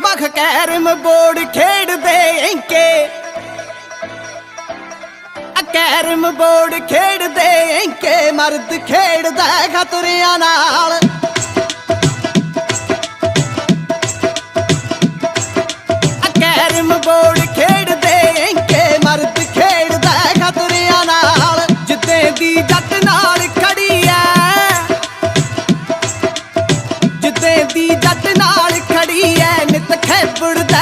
ਮਖ carrom board ਖੇਡਦੇ ਐਂਕੇ। Carrom board ਖੇਡਦੇ ਐਂਕੇ, ਮਰਦ ਖੇਡਦਾ ਖਤਰਿਆਂ ਨਾਲ। ਕੈਰਮ ਬੋਰਡ ਖੇਡਦੇ ਐਂਕੇ, ਮਰਦ ਖੇਡਦਾ ਖਤਰਿਆਂ ਨਾਲ। ਜਿੱਤੇ ਦੀ ਜੱਟ ਨਾਲ ਖੜੀ ਐ। ਜਿੱਤੇ ਦੀ ਜੱਟ ਨਾਲ ਖੜੀ ਐ। கொடுத்த